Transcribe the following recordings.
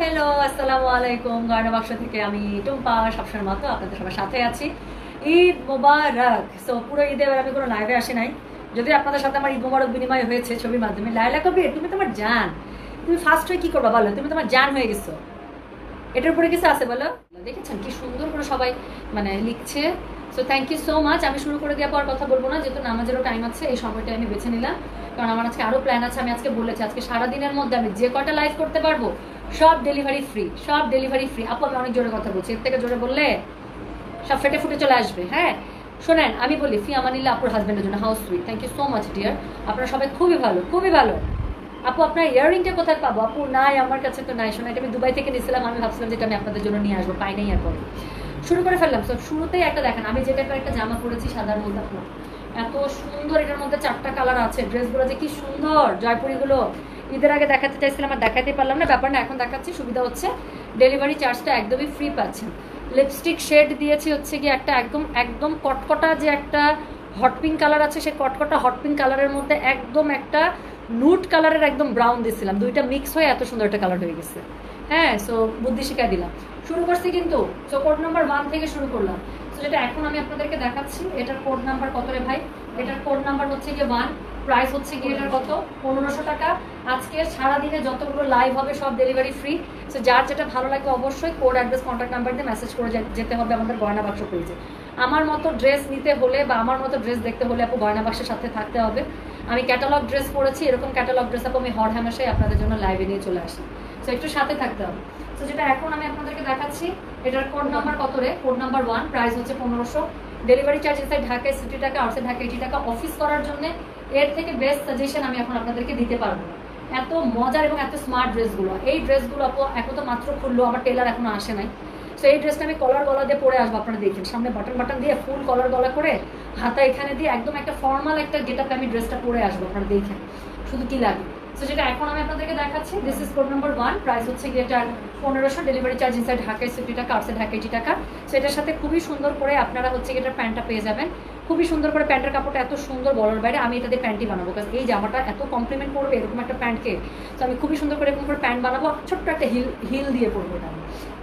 Hello আসসালামু আলাইকুম। থেকে আমি টুম্পা, সবসময় মতো আপনাদের সবার সাথে আছি। ঈদ মোবারক। সো পুরো ঈদে এবার আমি কোনো লাইভে আসি নাই। যদি আপনাদের সাথে আমার ঈদ মোবারক বিনিময় হয়েছে ছবির মাধ্যমে। লাইলা কবির, তুমি তোমার জান। তুমি ফার্স্ট হয়ে কি বলো? তুমি তোমার জান হয়ে গেছো। এটার উপরে কিছু আছে বলো? দেখেছেন কি সুন্দর করে সবাই মানে লিখছে। So thank you so much আমি শুরু করে দেওয়ার পর কথা বলব না। যেহেতু নামাজেরও টাইম আছে, এই সময়টা আমি বেছে নিলাম। কারণ আমার আজকে আরও প্ল্যান আছে। আমি আজকে বলেছি, আজকে সারাদিনের মধ্যে আমি যে কটা লাইভ করতে পারব সব ডেলিভারি ফ্রি সব ডেলিভারি ফ্রি আপু, আমি অনেক জোরে কথা বলছি, এর থেকে জোরে বললে সব ফেটে ফুটে চলে আসবে হ্যাঁ? শোনেন, আমি বলি ফি আমানিল্লা আপুর হাজব্যান্ডের জন্য house sweet thank you so much dear আপনারা সবাই খুবই ভালো খুবই ভালো। আপু, আপনার ইয়াররিংটা কোথায় পাবো? আপু, নাই, আমার কাছে তো নাই। শোনা এটা আমি দুবাই থেকে নিয়েছিলাম, আমি ভাবছিলাম যেটা আমি আপনাদের জন্য নিয়ে আসব, পাই নাই আর পরে শুরু করে ফেললাম। সব শুরুতেই একটা দেখেন, আমি যে টাইপের একটা জামা পরেছি, সাদার মধ্যে আপনার এত সুন্দর এটার মধ্যে চারটা কালার আছে। ড্রেসগুলো যে কি সুন্দর জয়পুরিগুলো ঈদের আগে দেখাতে চাইছিলাম আর দেখাতে পারলাম না, ব্যাপার না, এখন দেখাচ্ছি, সুবিধা হচ্ছে। ডেলিভারি চার্জটা একদমই ফ্রি পাচ্ছেন। লিপস্টিক শেড দিয়েছি হচ্ছে কি একটা একদম একদম কটকটা যে একটা হট পিঙ্ক কালার আছে, সেই কটকটা হট পিঙ্ক কালারের মধ্যে একদম একটা নুট কালারের একদম ব্রাউন দিয়েছিলাম। দুইটা মিক্স হয়ে এত সুন্দর একটা কালার হয়ে গেছে। হ্যাঁ সো বুদ্ধি শিখাই দিলাম। শুরু করছি কিন্তু। সো কোড নাম্বার ওয়ান থেকে শুরু করলাম। সো যেটা এখন আমি আপনাদেরকে দেখাচ্ছি, এটার কোড নাম্বার কত রে ভাই? এটার কোড নাম্বার হচ্ছে গিয়ে ওয়ান প্রাইস হচ্ছে গিয়ে কত? পনেরোশো টাকা। আজকে সারাদিনে যতগুলো লাইভ হবে, সব ডেলিভারি ফ্রি সো যার যেটা ভালো লাগবে অবশ্যই কোড অ্যাড্রেস কন্ট্যাক্ট নাম্বার দিয়ে মেসেজ করে যেতে হবে আমাদের গয়না বাক্স পেয়েছে আমার মতো ড্রেস নিতে হলে বা আমার মতো ড্রেস দেখতে হলে আপু গয়না বাক্সের সাথে থাকতে হবে। আমি ক্যাটালগ ড্রেস পরেছি, এরকম ক্যাটালগ ড্রেস আপু আমি হর হামেশাই আপনাদের জন্য লাইভে নিয়ে চলে আসি। সো একটু সাথে থাকতে হবে। তো যেটা এখন আমি আপনাদেরকে দেখাচ্ছি, এটার কোড নাম্বার কত রে? কোড নাম্বার ওয়ান প্রাইস হচ্ছে পনেরোশো। ডেলিভারি চার্জ ইনসাইড ঢাকায় সিটি টাকা আউটসাইড ঢাকা এইটি টাকা। অফিস করার জন্য এর থেকে বেস্ট সাজেশন আমি এখন আপনাদেরকে দিতে পারব। না। এত মজার এবং এত স্মার্ট ড্রেসগুলো এই ড্রেসগুলো এখন তো মাত্র খুললো, আমার টেলার এখনও আসে নাই। সো এই ড্রেসটা আমি কলার গলা দিয়ে পরে আসব, আপনারা দেখেন। সামনে বাটন বাটন দিয়ে ফুল কলার গলা করে হাতা এখানে দিয়ে একদম একটা ফর্মাল একটা গেট আমি ড্রেসটা পরে আসব, আপনারা দেখেন। শুধু কি লাগে? সো যেটা এখন আমি আপনাদেরকে দেখাচ্ছি this is code number one price হচ্ছে এটার পনেরোশো ডেলিভারি চার্জ ইনসাইড ঢাকায় সিফটি টাকা আউটসাইড ঢাকা এইটি টাকা সো এটার সাথে খুবই সুন্দর করে আপনারা হচ্ছে এটার প্যান্টটা পেয়ে যাবেন। খুবই সুন্দর করে প্যান্টের কাপড়টা এত সুন্দর বলার বাইরে আমি এটা দিয়ে প্যান্টই বানাবো, কারণ এই জামাটা এত কমপ্লিমেন্ট করবে এরকম একটা প্যান্টকে তো আমি খুবই সুন্দর করে এরকম করে প্যান্ট বানাবো, ছোট্ট একটা হিল হিল দিয়ে পরবো এটা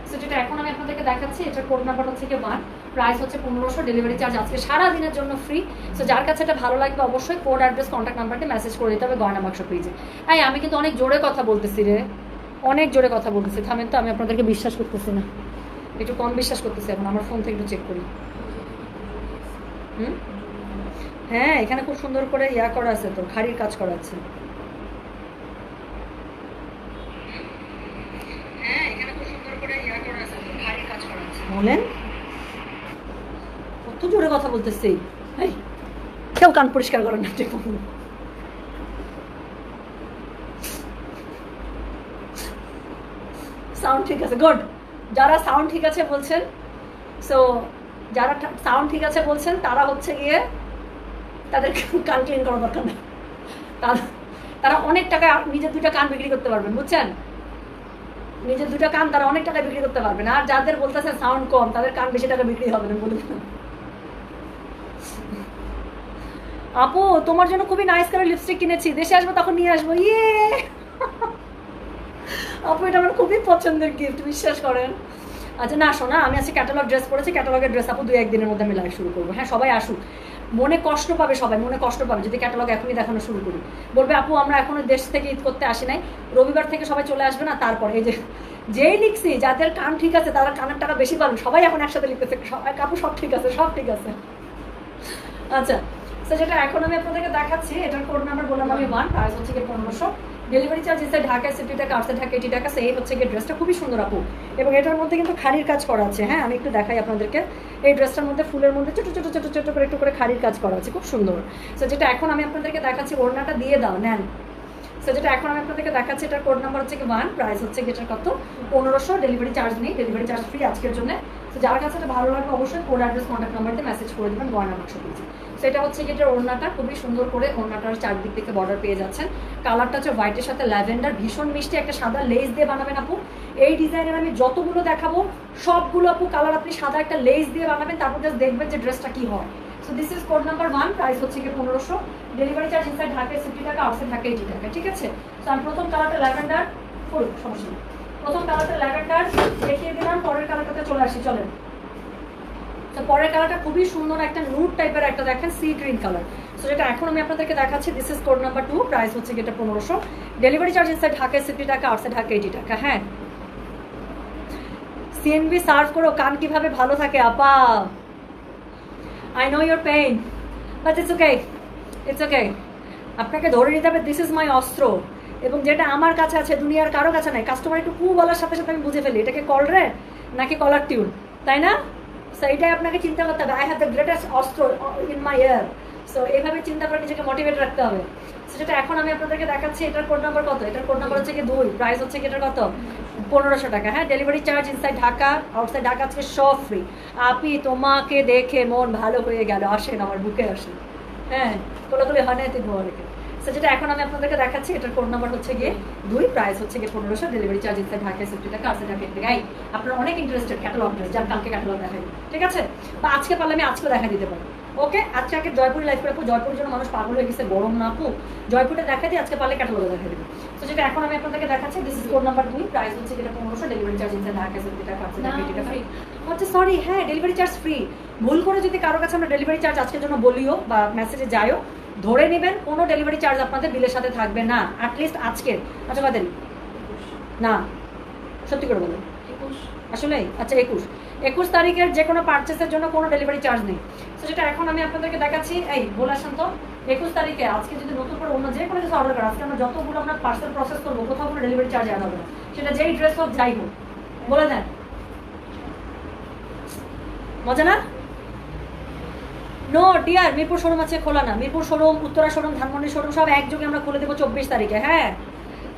সো যেটা এখন আমি আপনাদেরকে দেখাচ্ছি এটা কোড নাম্বার হচ্ছে ওয়ান প্রাইস হচ্ছে পনেরোশো ডেলিভারি চার্জ আজকে সারা দিনের জন্য ফ্রি সো যার কাছে এটা ভালো লাগবে অবশ্যই কোড অ্যাড্রেস কন্ট্যাক্ট নাম্বারটি মেসেজ করে দিতে হবে গয়না বাক্স পেজে হ্যাঁ আমি কিন্তু অনেক জোরে কথা বলতেছি রে। অনেক জোরে কথা বলতেছি। থামেন তো, আমি আপনাদেরকে বিশ্বাস করতেছি না। একটু কম বিশ্বাস করতেছি এখন, আমার ফোন থেকে একটু চেক করি। হুম? হ্যাঁ এখানে খুব সুন্দর করে ইয়া করা আছে তো খাড়ির কাজ করা আছে হ্যাঁ এখানে খুব সুন্দর করে ইয়া করা আছে তো খাড়ির কাজ করা আছে বলেন কত জোরে কথা বলতেছি। এই কেউ কান পরিষ্কার করেন না সাউন্ড ঠিক আছে গুড যারা সাউন্ড ঠিক আছে বলছেন সো যারা সাউন্ড ঠিক আছে বলছেন, তারা হচ্ছে গিয়ে তাদের কান ক্লিন করা দরকার নেই। তারা অনেক টাকা নিজের দুটা কান বিক্রি করতে পারবেন, বুঝছেন? নিজের দুইটা কান তারা অনেক টাকা বিক্রি করতে পারবেন আর যাদের বলতেছেন সাউন্ড কম, তাদের কান বেশি টাকা বিক্রি হবে না বলে আপু, তোমার জন্য খুবই নাইস করে লিপস্টিক কিনেছি। দেশে আসব তখন নিয়ে আসব। ইয়ে! আপু, এটা আমার খুবই পছন্দের গিফট বিশ্বাস করেন। আচ্ছা না, শোনা, আমি আজকে ক্যাটালগ ড্রেস পরেছি। ক্যাটালগের ড্রেস আপু দু একদিনের মধ্যে আমি লাইভ শুরু করব। হ্যাঁ সবাই আসুক। মনে কষ্ট পাবে সবাই, মনে কষ্ট পাবে। যদি ক্যাটালগ এখনই দেখানো শুরু করি। বলবে, আপু, আমরা এখনও দেশ থেকে ঈদ করতে আসি নাই। রবিবার থেকে সবাই চলে আসবে না, তারপরে? এই যে, যেই লিখছি, যাদের কান ঠিক আছে, তারা কানের টাকা বেশি পাবেন সবাই এখন একসাথে লিখতেছে। সবাই কাপু সব ঠিক আছে, সব ঠিক আছে। আচ্ছা তো যেটা এখন আমি আপনাদেরকে দেখাচ্ছি, এটার কোড নাম্বার বললাম আমি ওয়ান প্রাইস হচ্ছে গিয়ে পনেরোশো। ডেলিভারি চার্জ ইসে ঢাকা সিটি টাকা আটশো ঢাকা এইটি টাকা সেই হচ্ছে গিয়ে ড্রেসটা খুবই সুন্দর আপু। এবং এটার মধ্যে কিন্তু খাড়ির কাজ করা আছে। হ্যাঁ আমি একটু দেখাই আপনাদেরকে। এই ড্রেসটার মধ্যে ফুলের মধ্যে ছোটো ছোটো ছোটো ছোটো করে একটু করে খাড়ির কাজ করা আছে। খুব সুন্দর। তো যেটা এখন আমি আপনাদেরকে দেখাচ্ছি, ওড়নাটা দিয়ে দাও, নেন। সো যেটা এখন আমি আপনাদেরকে দেখাচ্ছি, এটার কোড নাম্বার হচ্ছে কি ওয়ান প্রাইস হচ্ছে এটার কত? পনেরোশো ডেলিভারি চার্জ নেই ডেলিভারি চার্জ ফ্রি আজকের জন্য। তো যার কাছে এটা ভালো লাগবে, অবশ্যই কোড অ্যাড্রেস কন্ট্যাক্ট নাম্বারতে মেসেজ করে দেবেন, গয়না বাক্স পেয়েছি সেটা হচ্ছে কি এটার ওড়নাটা খুবই সুন্দর করে ওড়নাটার চারদিক থেকে বর্ডার পেয়ে যাচ্ছেন। কালারটা হচ্ছে হোয়াইটের সাথে ল্যাভেন্ডার ভীষণ মিষ্টি একটা সাদা লেস দিয়ে বানাবেন আপু। এই ডিজাইনের আমি যতগুলো দেখাবো, সবগুলো আপু কালার আপনি সাদা একটা লেস দিয়ে বানাবেন, তারপর জাস্ট দেখবেন যে ড্রেসটা কি হয়। So this is code number one price হচ্ছে কি পনেরোশো। ডেলিভারি চার্জ ইনসাইড ঢাকায় সিফটি টাকা আউটসাইড ঢাকা এইটি টাকা, ঠিক আছে? তো আমি প্রথম কালারটা ল্যাভেন্ডার ফুল সমস্যা প্রথম কালারটা ল্যাভেন্ডার দেখিয়ে দিলাম, পরের কালারটাতে চলে আসি, চলেন। তো পরের কালারটা খুবই সুন্দর একটা নুট টাইপের একটা দেখেন সি গ্রিন কালার সো যেটা এখন আমি আপনাদেরকে দেখাচ্ছি this is code number two price হচ্ছে এটা পনেরোশো। ডেলিভারি চার্জ ইনসাইড ঢাকায় সিফটি টাকা আউটসাইড ঢাকা এইটি টাকা হ্যাঁ? সিএনবি সার্চ করো, কান কীভাবে ভালো থাকে, আপা? I know your pain but it's okay it's okay আপনাকে ধরে নিতে হবে দিস ইজ মাই অস্ত্র। এবং যেটা আমার কাছে আছে, দুনিয়ার কারও কাছে নাই কাস্টমার একটু কু বলার সাথে সাথে আমি বুঝে ফেলি এটাকে কল রে? নাকি কলার টিউন তাই না? সো এটাই আপনাকে চিন্তা করতে হবে। আই হ্যাভ দ্য গ্রেটেস্ট অস্ত্র ইন মাই ইয়ার সো এইভাবে চিন্তা করে নিজেকে মোটিভেট রাখতে হবে। সেটা এখন আমি আপনাদেরকে দেখাচ্ছি, এটার কোড নাম্বার কত? এটার কোড নাম্বার হচ্ছে কি দুই। প্রাইস হচ্ছে কি এটার কত? পনেরোশো টাকা। হ্যাঁ delivery charge inside Dhaka outside Dhaka আজকে সব ফ্রি আপি তোমাকে দেখে মন ভালো হয়ে গেল। আসেন, আমার বুকে আসেন। হ্যাঁ কোলাকুলি হয় না তুই সো যেটা এখন আমি আপনাদেরকে দেখাচ্ছি এটার কোড নাম্বার হচ্ছে গিয়ে দুই প্রাইস হচ্ছে গিয়ে পনেরোশো delivery charge inside Dhaka sixty টাকা আউটসাইড ঢাকা থেকে এই আপনারা অনেক ইন্টারেস্টেড ক্যাটালগ ড্রেস যার কালকে ক্যাটালগ দেখাই। ঠিক আছে? বা আজকে পারলে আমি আজকে দেখা দিতে পারি। ওকে আজকে আগে জয়পুরে লাইফ করে জয়পুরের জন্য মানুষ পাগল হয়ে গেছে গরম না আপু জয়পুরে দেখা দিই আজকে পারলে ক্যাটালগে দেখা দিবি। তো যেটা এখন আমি আপনাদেরকে দেখাচ্ছি দিস ইজ কোড নাম্বার দুই প্রাইস হচ্ছে যেটা পনেরোশো delivery charge inside Dhaka fifty টাকা এইটি টাকা হচ্ছে সরি হ্যাঁ ডেলিভারি চার্জ ফ্রি ভুল করে যদি কারও কাছে আমরা ডেলিভারি চার্জ আজকের জন্য বলিও বা মেসেজে যাইও ধরে নেবেন কোনো ডেলিভারি চার্জ আপনাদের বিলের সাথে থাকবে না। অ্যাটলিস্ট আজকের। আচ্ছা বাদেন। না। সত্যি করে বলুন। আসলে? আচ্ছা একুশ। একুশ তারিখের যে কোনো পার্চেসের জন্য কোনো ডেলিভারি চার্জ নেই। তো সেটা এখন আমি আপনাদেরকে দেখাচ্ছি এই বলে আসেন তো একুশ তারিখে আজকে যদি নতুন করে অন্য যে কোনো কিছু অর্ডার করেন আজকে আমরা যতগুলো আমরা পার্সেল প্রসেস করব কোথাও কোনো ডেলিভারি চার্জ অ্যাড হবে না। সেটা যেই ড্রেস হোক যাই হোক। বলে দেন। মজা না? নো ডিয়ার মিরপুর শোরুম আছে, খোলা না। Mirpur showroom, Uttara showroom, Dhanmondi showroom, সব একযোগে আমরা খুলে দেবো চব্বিশ তারিখে হ্যাঁ?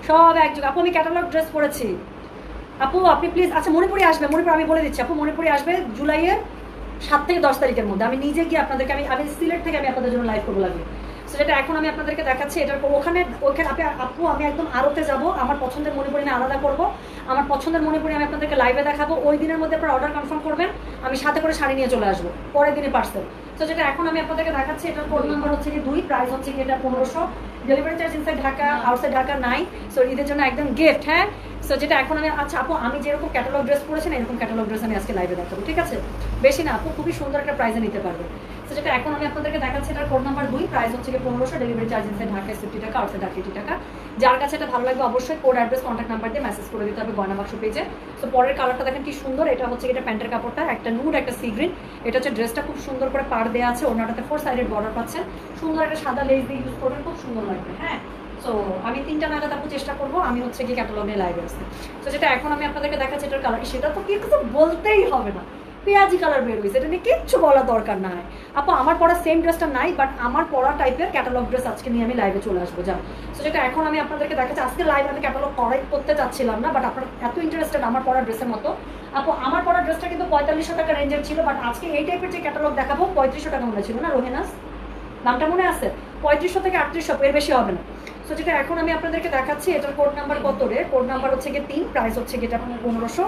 সব একযোগে। আপু, আমি ক্যাটালগ ড্রেস পরেছি। আপু, আপনি প্লিজ আচ্ছা মণিপুরে আসবে মণিপুর আমি বলে দিচ্ছি। আপু, মণিপুরি আসবে জুলাইয়ের সাত থেকে দশ তারিখের মধ্যে। আমি নিজে গিয়ে আপনাদেরকে আমি আমি সিলেট থেকে আমি আপনাদের জন্য লাইভ করব লাগবে। সো যেটা এখন আমি আপনাদেরকে দেখাচ্ছি, এটার ওখানে ওখানে আপনি আপু, আমি একদম আরতে যাব। আমার পছন্দের মণিপুরি আমি আলাদা করব। আমার পছন্দের মণিপুরি আমি আপনাদেরকে লাইভে দেখাবো। ওই দিনের মধ্যে আপনারা অর্ডার কনফার্ম করবেন। আমি সাথে করে শাড়ি নিয়ে চলে আসব। পরের দিনে পার্সেল তো যেটা এখন আমি আপনাদেরকে দেখাচ্ছি, এটার কোড নাম্বার হচ্ছে কি দুই প্রাইস হচ্ছে কি এটা পনেরোশো। Delivery charge inside Dhaka outside Dhaka নাই। সো ঈদের জন্য একদম গিফট হ্যাঁ? সো যেটা এখন আমি আচ্ছা আপু, আমি যেরকম ক্যাটালগ ড্রেস পরেছেন, এরকম ক্যাটালগ ড্রেস আমি আজকে লাইভে দেখাবো, ঠিক আছে? বেশি না, আপু, খুবই সুন্দর একটা প্রাইজে নিতে পারবে। তো যেটা এখন আমি আপনাদেরকে দেখাচ্ছি, এটার কোড নাম্বার দুই প্রাইস হচ্ছে পনেরোশো delivery charge inside Dhaka fifty টাকা আউটসাইড ঢাকা টাকা। যার কাছে এটা ভালো লাগবে অবশ্যই কোড অ্যাড্রেস কন্ট্যাক্ট নাম্বার দিয়ে মেসেজ করে দিতে হবে গয়না বাক্স পেজে তো পরের কালারটা দেখেন কি সুন্দর, এটা হচ্ছে এটা প্যান্টের কাপড়টা, একটা নুড একটা সি গ্রিন এটা হচ্ছে ড্রেসটা খুব সুন্দর করে পার দেওয়া আছে ওনাটাতে ফোর সাইডেড বর্ডার পাচ্ছেন। সুন্দর একটা সাদা লেস দিয়ে ইউজ করবেন, খুব সুন্দর লাগবে হ্যাঁ? সো আমি তিনটা নাগাদ আপু চেষ্টা করব, আমি হচ্ছে কি ক্যাটালগ নিয়ে লাইভে আসতে। তো যেটা এখন আমি আপনাদেরকে দেখাচ্ছি, এটার কালার সেটা তো কি বলতেই হবে না। পেঁয়াজি কালার বের হয়েছে এটা নিয়ে কিচ্ছু বলার দরকার নাই। আপু, আমার পরা সেম ড্রেসটা নাই বাট আমার পরা টাইপের ক্যাটালগ ড্রেস আজকে নিয়ে আমি লাইভে চলে আসব যা সো যেটা এখন আমি আপনাদেরকে দেখাচ্ছি, আজকে লাইভ আমি ক্যাটালগ করাই করতে চাচ্ছিলাম না বাট আপনার এত ইন্টারেস্টেড আমার পরা ড্রেসের মতো। আপু, আমার পরা ড্রেসটা কিন্তু পঁয়তাল্লিশশো টাকা রেঞ্জের ছিল বাট আজকে এই টাইপের যে ক্যাটালগ দেখাবো, পঁয়ত্রিশশো টাকা মনে ছিল না, রোহেনাস? দামটা মনে আছে? পঁয়ত্রিশশো থেকে আটত্রিশশো, এর বেশি হবে না। সো যেটা এখন আমি আপনাদেরকে দেখাচ্ছি, এটার কোড নাম্বার কত রে? কোড নাম্বার হচ্ছে গিয়ে তিন প্রাইস হচ্ছে গিয়ে এটা পনেরোশো।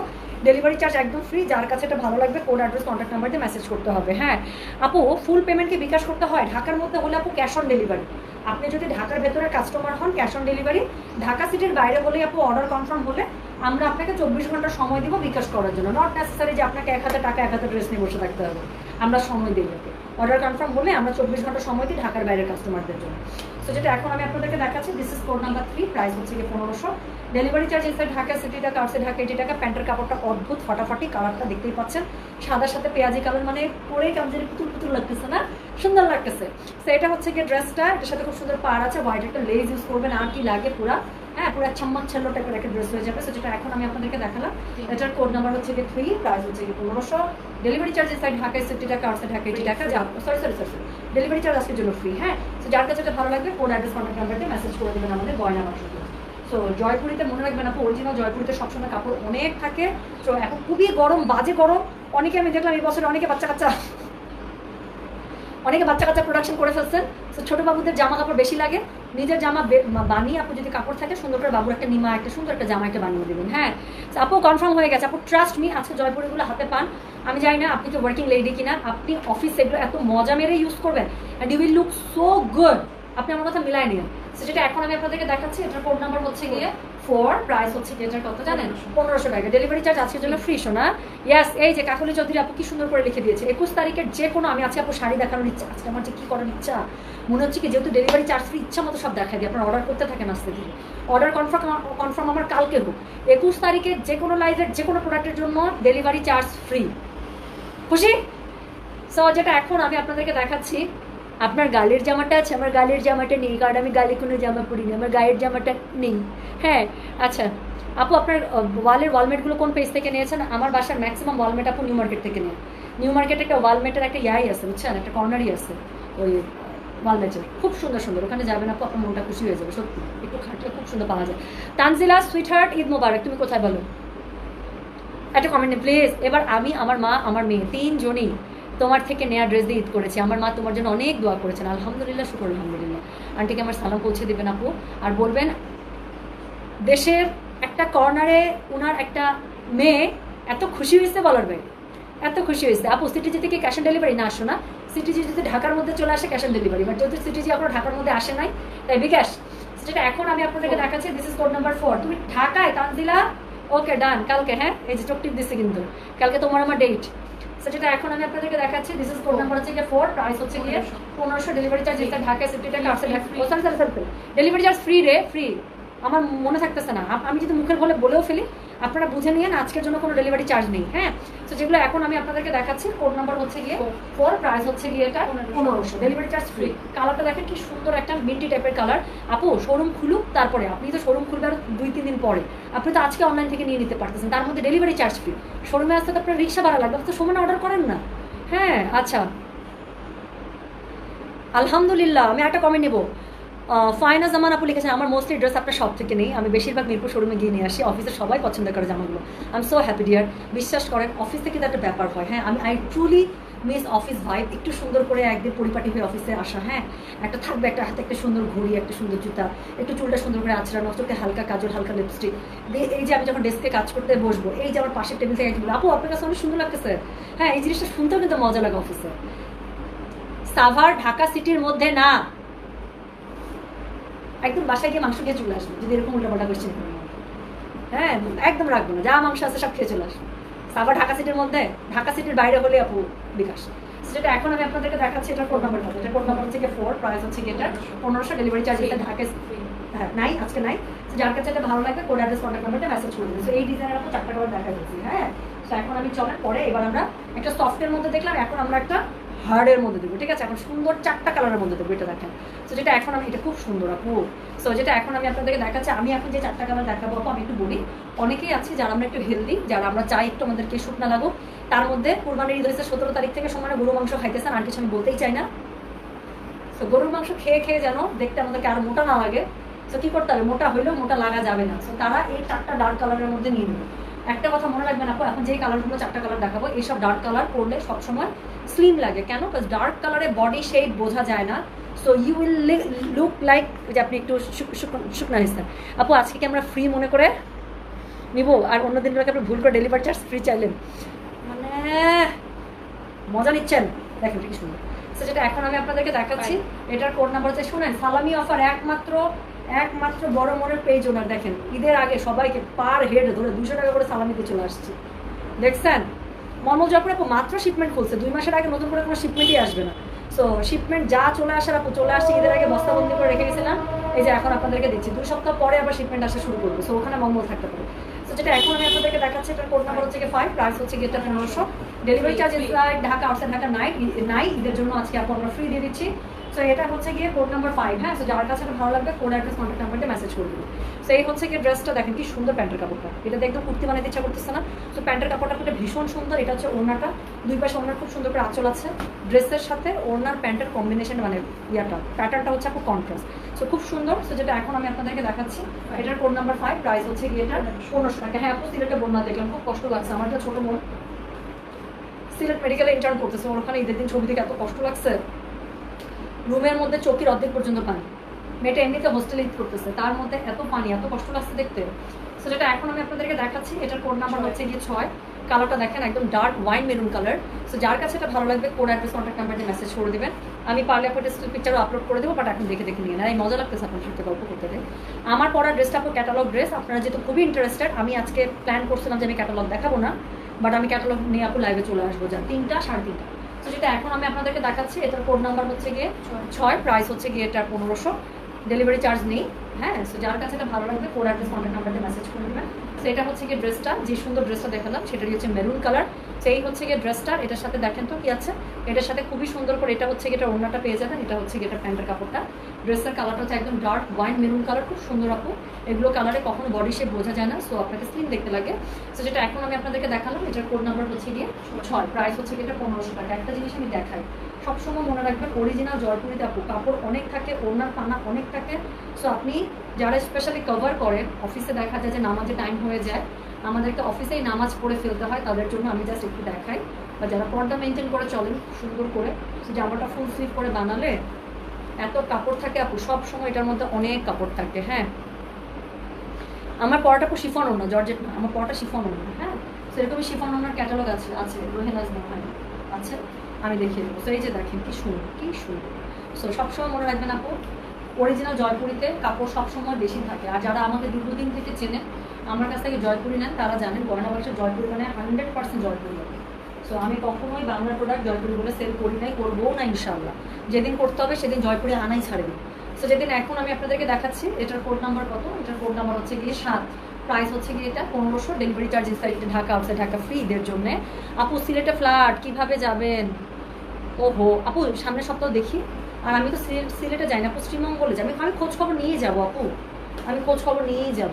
ডেলিভারি চার্জ একদম ফ্রি যার কাছে এটা ভালো লাগবে কোড অ্যাড্রেস কন্ট্যাক্ট নাম্বার দিয়ে মেসেজ করতে হবে হ্যাঁ। আপু ফুল পেমেন্টকে বিকাশ করতে হয়? ঢাকার মধ্যে হলে আপু ক্যাশ অন ডেলিভারি আপনি যদি ঢাকার ভেতরে কাস্টমার হন ক্যাশ অন ডেলিভারি ঢাকা সিটির বাইরে হলে আপু অর্ডার কনফার্ম হলে আমরা আপনাকে চব্বিশ ঘণ্টা সময় দিব বিকাশ করার জন্য। নট নেসেসারি যে আপনাকে এক হাজার টাকা, এক হাজার ড্রেস নিয়ে বসে থাকতে হবে। আমরা সময় দিই অর্ডার কনফার্ম হলে আমরা চব্বিশ ঘণ্টা সময় দিই ঢাকার বাইরের কাস্টমারদের জন্য। সো যেটা এখন আমি আপনাদেরকে দেখাচ্ছি this is code number three price হচ্ছে গিয়ে পনেরোশো। ডেলিভারি চার্জ এসে ঢাকা সিটি টাকা আউটসাইড ঢাকা এইটি টাকা প্যান্টের কাপড়টা অদ্ভুত, ফাটাফাটি কালারটা দেখতেই পাচ্ছেন। সাদার সাথে পেঁয়াজি কালার মানে পরেই কেমন পুতুল পুতুল লাগতেছে না? সুন্দর লাগতেছে। সো এটা হচ্ছে গিয়ে ড্রেসটা এটার সাথে খুব সুন্দর পার আছে হোয়াইট একটা লেজ ইউজ করবেন, আর কি লাগে পুরা। হ্যাঁ পুরো ছাম্মাক ছাল্লো টাইপের একটা ড্রেস হয়ে যাবে। সো যেটা এখন আমি আপনাদেরকে দেখালাম এটার কোড নাম্বার হচ্ছে গিয়ে থ্রি প্রাইস হচ্ছে গিয়ে পনেরোশো। ডেলিভারি চার্জ স্যার ঢাকায় সিফটি টাকা আর ঢাকা এটি টাকা যা sorry sorry sorry delivery charge আজকের জন্য ফ্রি হ্যাঁ? তো যার কাছে এটা ভালো লাগবে কোড অ্যাড্রেস কন্ট্যাক্ট নাম্বারটা মেসেজ করে দেবেন আমাদের গয়না থেকে তো জয়পুরিতে মনে রাখবেন আপু অরিজিনাল জয়পুরিতে সবসময় কাপড় অনেক থাকে। তো এখন খুবই গরম বাজে গরম। অনেকে আমি দেখলাম এই বছরে অনেকে বাচ্চা কাচ্চা অনেকে বাচ্চা কাচ্চা প্রোডাকশন করে ফেলছেন তো ছোটো বাবুদের জামা কাপড় বেশি লাগে। নিজের জামা বানিয়ে আপু যদি কাপড় থাকে, সুন্দর করে বাবুর একটা নিমা, একটা সুন্দর একটা জামা একটা বানিয়ে দেবেন হ্যাঁ? আপু কনফার্ম হয়ে গেছে। আপু ট্রাস্ট মি আজকে জয়পুরিগুলো হাতে পান। আমি জানি না আপনি তো ওয়ার্কিং লেডি কিনা। আপনি অফিস এগুলো এত মজা মেরে ইউজ করবেন। And you will look so good আপনি আমার কথা মিলায় নিন। যেটা এখন আমি আপনাদেরকে দেখাচ্ছি এটার কোড নাম্বার হচ্ছে গিয়ে ফোর প্রাইস হচ্ছে গিয়ে এটার কত জানেন? পনেরোশো। টাকা। ডেলিভারি চার্জ আজকের জন্য ফ্রি শোনা ইয়াস এই যে কাকলি চৌধুরী আপু কি সুন্দর করে লিখে দিয়েছে। একুশ তারিখের যে কোনো আমি আজকে আপু শাড়ি দেখানোর ইচ্ছা। আজকে আমার যে কি করার ইচ্ছা? মনে হচ্ছে কি যেহেতু ডেলিভারি চার্জ ফ্রি ইচ্ছা মতো সব দেখা দিই। আপনারা অর্ডার করতে থাকেন আসতে দিয়ে অর্ডার কনফার্ম কনফার্ম আমার কালকে হোক। একুশ তারিখের যে কোনো লাইভের যে কোনো প্রোডাক্টের জন্য ডেলিভারি চার্জ ফ্রি খুশি? সো যেটা এখন আমি আপনাদেরকে দেখাচ্ছি আপনার গালের জামাটা আছে, আমার গালের জামাটা নেই, কারণ আমি গালে কোনো জামা পরি না আমার গায়ের জামাটা নেই। হ্যাঁ আচ্ছা আপু, আপনার ওয়ালের ওয়ালমেটগুলো কোন পেজ থেকে নিয়েছেন? আমার বাসার ম্যাক্সিমাম ওয়ালমেট আপু নিউ মার্কেট থেকে নেন নিউ মার্কেটে একটা ওয়ালমেটের একটা ইয়াই আছে, বুঝছেন? একটা কর্নারই আছে, ওই ওয়ালমেটের খুব সুন্দর সুন্দর। ওখানে যাবেন আপু, আপনার মনটা খুশি হয়ে যাবে, সত্যি। একটু খাটলে খুব সুন্দর পাওয়া যায়। তানজিলা সুইট হার্ট ঈদ মোবারক, তুমি কোথায় বলো? একটা কমেন্টে প্লিজ এবার আমি, আমার মা, আমার মেয়ে, তিনজনই তোমার থেকে নেয়া ড্রেস দিয়ে ঈদ করেছি। আমার মা তোমার জন্য অনেক দোয়া করেছেন। আলহামদুলিল্লাহ, শুকর, আলহামদুলিল্লাহ। আন্টিকে আমার সালাম পৌঁছে দেবেন আপু। আর বলবেন, দেশের একটা কর্নারে ওনার একটা মেয়ে এত খুশি হয়েছে বলার মেয়ে এত খুশি হয়েছে। আপু সিটিজি থেকে ক্যাশ অন ডেলিভারি না আসো না। সিটিজি যদি ঢাকার মধ্যে চলে আসে ক্যাশ অন ডেলিভারি বাট যেহেতু সিটিজি আপনার ঢাকার মধ্যে আসে নাই, তাই বিকাশ যেটা এখন আমি আপনাদেরকে দেখাচ্ছি। This is code number four তুমি ঢাকায়, তানজিলা? ওকে ডান কালকে হ্যাঁ? এই যে চোখ টিপ দিচ্ছে কিন্তু। কালকে তোমার আমার ডেট সেটা এখন আমি আপনাদেরকে দেখাচ্ছি দিস ইজ কোড নাম্বার হচ্ছে গিয়ে ফোর প্রাইস হচ্ছে গিয়ে পনেরোশো ডেলিভারি চার্জ যেটা ঢাকায় সিফটি টাকা আসছে ও sorry sorry sorry delivery charge free রে ফ্রি আমার মনে থাকতেছে না। আমি যদি মুখের বলে বলেও ফেলি আপনারা বুঝে নিয়ে না আজকের জন্য কোনো ডেলিভারি চার্জ নেই হ্যাঁ? তো যেগুলো এখন আমি আপনাদেরকে দেখাচ্ছি কোড নাম্বার হচ্ছে গিয়ে ফোর প্রাইস হচ্ছে গিয়ে এটা পনেরোশো। ডেলিভারি চার্জ ফ্রি কালারটা দেখেন কি সুন্দর একটা মিন্টি টাইপের কালার আপু শোরুম খুলুক তারপরে। আপনি তো শোরুম খুলবে আর দুই তিন দিন পরে। আপনি তো আজকে অনলাইন থেকে নিয়ে নিতে পারতেছেন। তার মধ্যে ডেলিভারি চার্জ ফ্রি শোরুমে আসতে তো আপনার রিক্সা ভাড়া লাগবে। আপনি তো সময় অর্ডার করেন না। হ্যাঁ আচ্ছা। আলহামদুলিল্লাহ আমি একটা কমেন্ট নেব। ফাইনা জামান আপু লিখেছেন, আমার মোস্টলি ড্রেস আপনার সব থেকে নেই। আমি বেশিরভাগ মিরপুর শোরুমে গিয়ে নিয়ে আসি। অফিসে সবাই পছন্দ করে জামাগুলো। I am so happy dear বিশ্বাস করেন অফিস থেকে একটা ব্যাপার হয়। হ্যাঁ আমি I truly miss office vibe একটু সুন্দর করে একদিন পরিপাটি হয়ে অফিসে আসা হ্যাঁ? একটা থাকবে একটা হাতে একটা সুন্দর ঘড়ি, একটা সুন্দর জুতা, একটু চুলটা সুন্দর করে আছড়ানো চোখে হালকা কাজল, হালকা লিপস্টিক দিয়ে এই যে আমি যখন ডেস্কে কাজ করতে বসবো, এই যে আমার পাশের টেবিল থেকে একজন আপু, আপনার কাছে অনেক সুন্দর লাগতেছে। হ্যাঁ এই জিনিসটা শুনতেও কিন্তু মজা লাগে অফিসে সাভার, ঢাকা সিটির মধ্যে না। একদম বাসায় গিয়ে মাংস খেয়ে চলে আসবে যদি এরকম উল্টাপাল্টা কোশ্চেন হ্যাঁ একদম রাখব না যা মাংস আছে সব খেয়ে চলে আসবে। সাভার ঢাকা সিটির মধ্যে ঢাকা সিটির বাইরে হলে আপু বিকাশ। সেটা এখন আমি আপনাদেরকে দেখাচ্ছি এটা কোড নাম্বার হবে। এটা কোড নাম্বার হচ্ছে ফোর প্রাইস হচ্ছে এটা পনেরোশো ডেলিভারি চার্জ এটা ঢাকা হ্যাঁ নাই আজকে নাই। যার কাছে এটা ভালো লাগবে কোড অ্যাড্রেস কন্ট্যাক্ট নাম্বারটা মেসেজ করে দেবে। এই ডিজাইনের আপু চারটা কালার দেখা যাচ্ছে হ্যাঁ? এখন আমি চলেন পরে এবার আমরা একটা সফটের মধ্যে দেখলাম এখন আমরা একটা হার্ডের মধ্যে দেবো, ঠিক আছে? এখন সুন্দর চারটা কালারের মধ্যে দেবো, এটা দেখেন। তো যেটা এখন আমি, এটা খুব সুন্দর, আপু। সো যেটা এখন আমি আপনাদেরকে দেখাচ্ছি, আমি এখন যে চারটা কালার দেখাবো, আপু, আমি একটু বলি। অনেকেই আছে যারা আমরা একটু হেলদি যারা আমরা চাই একটু আমাদেরকে শুকনা লাগুক, তার মধ্যে কুরবানির ঈদ হয়েছে সতেরো তারিখ থেকে সময় গরু মাংস খাইতেছেন, আর কিছু আমি বলতেই চাই না। তো গরুর মাংস খেয়ে খেয়ে যেন দেখতে আমাদেরকে আর মোটা না লাগে। তো কি করতে হবে? মোটা হইলেও মোটা লাগা যাবে না। তো তারা এই চারটা ডার্ক কালারের মধ্যে নিয়ে নেবে। একটা কথা মনে রাখবেন, আপু, এখন যেই কালারগুলো চারটা কালার দেখাবো, এইসব ডার্ক কালার পরলে সবসময় স্লিম লাগে। কেন? বিকজ ডার্ক কালারে বডি শেড বোঝা যায় না। So you will look like যে আপনি একটু শুক- শুক- শুকনা হয়েছেন। আপু আজকে কি আমরা ফ্রি মনে করে? নিব। আর অন্য দিনগুলোকে আপনি ভুল করে ডেলিভারি চার্জ ফ্রি চাইলেন। মানে মজা নিচ্ছেন। দেখেন কি সুন্দর। তো যেটা এখন আমি আপনাদেরকে দেখাচ্ছি এটার কোড নাম্বার হচ্ছে শুনেন সালামি অফার একমাত্র একমাত্র বড় মনের পেজ ওনার দেখেন ঈদের আগে সবাইকে পার হেড ধরে দুশো টাকা করে সালামিতে চলে আসছে। দেখছেন? মনোজ অপর আপু মাত্র শিপমেন্ট খুলছে। দুই মাসের আগে নতুন করে কোনো শিপমেন্টই আসবে না। সো শিপমেন্ট যা চলে আসার আপু চলে আসছে ঈদের আগে বস্তাবন্দি করে রেখে গেছিলাম। এই যে এখন আপনাদেরকে দিচ্ছি। দুই সপ্তাহ পরে আবার শিপমেন্ট আসা শুরু করবে। সো ওখানে মঙ্গল থাকতে পারে। সো যেটা এখন আমি আপনাদেরকে দেখাচ্ছি এটার কোড নাম্বার হচ্ছে ফাইভ প্রাইস হচ্ছে গিয়ে এটা পনেরোশো delivery charge Dhaka outside Dhaka নাই নাই ঈদের জন্য আজকে আপু আমরা ফ্রি দিয়ে দিচ্ছি। সো এটা হচ্ছে গিয়ে কোড নাম্বার ফাইভ হ্যাঁ? সো যার কাছে ভালো লাগবে কোড অ্যাড্রেস কন্ট্যাক্ট নাম্বারটা মেসেজ করে দেবে। সো এই হচ্ছে গিয়ে ড্রেসটা দেখেন কি সুন্দর প্যান্টের কাপড়টা। এটা দেখতে কুর্তি বানাতে ইচ্ছা করতেছে না। সো প্যান্টের কাপড়টা কিন্তু ভীষণ সুন্দর। এটা হচ্ছে ওড়নাটা। দুই পাশে ওড়নার খুব সুন্দর করে আঁচল আছে। ড্রেসের সাথে ওড়নার প্যান্টের কম্বিনেশন মানে ইয়াটা প্যাটার্নটা হচ্ছে খুব কন্ট্রাস্ট সো খুব সুন্দর। সো যেটা এখন আমি আপনাদেরকে দেখাচ্ছি, এটার কোড নাম্বার ফাইভ প্রাইস হচ্ছে গিয়ে এটা পনেরোশো টাকা। হ্যাঁ আপু, সিলেটে বন্যা দেখলাম, খুব কষ্ট লাগছে। আমার একটা ছোটো বোন সিলেট মেডিকেলে ইন্টার্ন করতেছে। ওখানে ঈদের দিন ছবি থেকে এত কষ্ট লাগছে। রুমের মধ্যে চৌকির অর্ধেক পর্যন্ত পানি। মেয়েটা এমনিতে হোস্টেলে ঈদ করতেছে। তার মধ্যে এত পানি, এত কষ্ট লাগছে দেখতে। সো যেটা এখন আমি আপনাদেরকে দেখাচ্ছি, এটার কোড নাম্বার হচ্ছে গিয়ে ছয়। কালারটা দেখেন একদম dark wine maroon colour so যার কাছে এটা ভালো লাগবে কোড অ্যাড্রেস কন্ট্যাক্ট নাম্বার দিয়ে মেসেজ করে দেবেন। আমি পারলে আপনার স্টিল পিকচারও আপলোড করে দেবো বাট এখন দেখে দেখে নিয়ে নেন। এই মজা লাগতেছে আপনার সাথে গল্প করতে দেয় আমার পরা ড্রেসটা আপনার ক্যাটালগ ড্রেস আপনারা যেহেতু খুবই ইন্টারেস্টেড আমি আজকে প্ল্যান করছিলাম যে আমি ক্যাটালগ দেখাবো না। বাট আমি ক্যাটালগ নিয়ে আপু লাইভে চলে আসব, যা তিনটা, সাড়ে তিনটা। তো যেটা এখন আমি আপনাদেরকে দেখাচ্ছি, এটার কোড নাম্বার হচ্ছে গিয়ে ছয় প্রাইস হচ্ছে গিয়ে এটা পনেরোশো। ডেলিভারি চার্জ নেই। হ্যাঁ সো যার কাছে এটা ভালো লাগবে কোড অ্যাড্রেস কন্ট্যাক্ট নাম্বারতে মেসেজ করে দেবেন। তো এটা হচ্ছে গিয়ে ড্রেসটা যে সুন্দর ড্রেসটা দেখালাম, সেটারই হচ্ছে মেরুন কালার সেই হচ্ছে গিয়ে ড্রেসটা এটার সাথে দেখেন তো কি আছে। এটার সাথে খুবই সুন্দর করে এটা হচ্ছে এটা ওড়নাটা পেয়ে যাবেন, এটা হচ্ছে এটা প্যান্টের কাপড়টা। ড্রেসের কালারটা হচ্ছে একদম ডার্ক ওয়াইন মেরুন কালার খুব সুন্দর আপু। এগুলো কালারে কখনো বডি শেপ বোঝা যায় না সো আপনাকে স্লিম দেখতে লাগে। সো যেটা এখন আমি আপনাদেরকে দেখালাম, এটার কোড নাম্বার হচ্ছে গিয়ে ছয়। প্রাইস হচ্ছে এটা পনেরোশো টাকা। একটা জিনিস আমি দেখাই সবসময় মনে রাখবেন অরিজিনাল জয়পুরিতে আপু, কাপড় অনেক থাকে, ওড়নার পানা অনেক থাকে। সো আপনি যারা স্পেশালি কভার করেন অফিসে দেখা যায় যে নামাজে টাইম হয়ে যায়, আমাদেরকে অফিসেই নামাজ পড়ে ফেলতে হয়, তাদের জন্য আমি জাস্ট একটু দেখাই। বা যারা পর্দা মেনটেন করে চলেন সুন্দর করে জামাটা ফুল স্লিভ করে বানালে, এত কাপড় থাকে আপু সব সময় এটার মধ্যে অনেক কাপড় থাকে হ্যাঁ। আমার পড়াটা খুব শিফন না জর্জেট না, আমার পড়াটা শিফন না হ্যাঁ। সেরকমই শিফন ওনার ক্যাটালগ আছে আছে রোহেনাজ আছে। আমি দেখিয়ে দেবো। তো এই যে দেখেন, কি সুন্দর কি সুন্দর। সো সবসময় মনে রাখবেন আপু অরিজিনাল জয়পুরিতে কাপড় সবসময় বেশি থাকে। আর যারা আমাকে দীর্ঘদিন থেকে চেনে, আমার কাছ থেকে জয়পুরি নেন, তারা জানেন গয়না বাক্সের জয়পুরি মানে হান্ড্রেড পার্সেন্ট জয়পুরি। হবে সো আমি কখনোই বাংলা প্রোডাক্ট জয়পুরি বলে সেল করি নাই করব না ইনশাল্লাহ যেদিন করতে হবে, সেদিন জয়পুরি আনাই ছাড়বে সো যেদিন এখন আমি আপনাদেরকে দেখাচ্ছি, এটার কোড নাম্বার কত? এটার কোড নাম্বার হচ্ছে গিয়ে সাত। প্রাইস হচ্ছে গিয়ে এটা পনেরোশো ডেলিভারি চার্জ ইনসাইড ঢাকা আছে ঢাকা ফ্রি এদের জন্য। আপু, সিলেটে ফ্ল্যাট কীভাবে যাবেন? ওহো, আপু, সামনের সপ্তাহ দেখি। আর আমি তো সিলেট যাই না পশ্চিমবঙ্গে যাই। আমি আমি খোঁজ খবর নিয়ে যাব, আপু। আমি খোঁজ খবর নিয়েই যাব।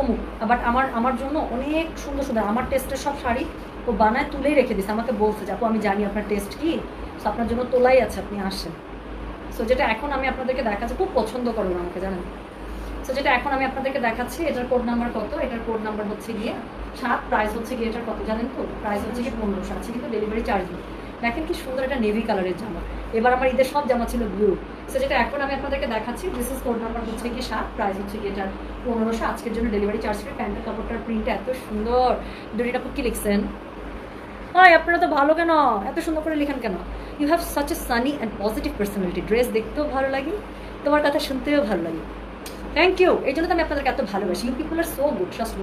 অমুক বাট আমার আমার জন্য অনেক সুন্দর সুন্দর আমার টেস্টের সব শাড়ি ও বানায় তুলেই রেখে দিছে আমাকে বলছে যে, আপু, আমি জানি আপনার টেস্ট কি সো আপনার জন্য তোলাই আছে, আপনি আসেন। সো যেটা এখন আমি আপনাদেরকে দেখাচ্ছি, খুব পছন্দ করেন আমাকে, জানেন? সো যেটা এখন আমি আপনাদেরকে দেখাচ্ছি, এটার কোড নাম্বার কত? এটার কোড নাম্বার হচ্ছে গিয়ে, সাত প্রাইস হচ্ছে গিয়ে এটার কত, জানেন তো? প্রাইস হচ্ছে গিয়ে পনেরোশো, আছে কিন্তু ডেলিভারি চার্জ নেই। দেখেন কি সুন্দর একটা নেভি কালারের জামা। এবার আমার ঈদের সব জামা ছিল ব্লু সো যেটা এখন আমি আপনাদেরকে দেখাচ্ছি দিস ইস কোড নাম্বার হচ্ছে গিয়ে সাত প্রাইস হচ্ছে গিয়ে এটার পনেরোশো। আজকের জন্য ডেলিভারি চার্জ করে প্যান্টের কাপড়টার প্রিন্টটা এত সুন্দর। দড়িটা কি লিখছেন? হয় আপনারা তো ভালো কেন? এত সুন্দর করে লিখেন কেন? You have such a sunny and positive personality dress দেখতেও ভালো লাগে, তোমার কথা শুনতেও ভালো লাগে। থ্যাংক ইউ এই জন্য তো আমি আপনাদেরকে এত ভালোবাসি। You people are so good trust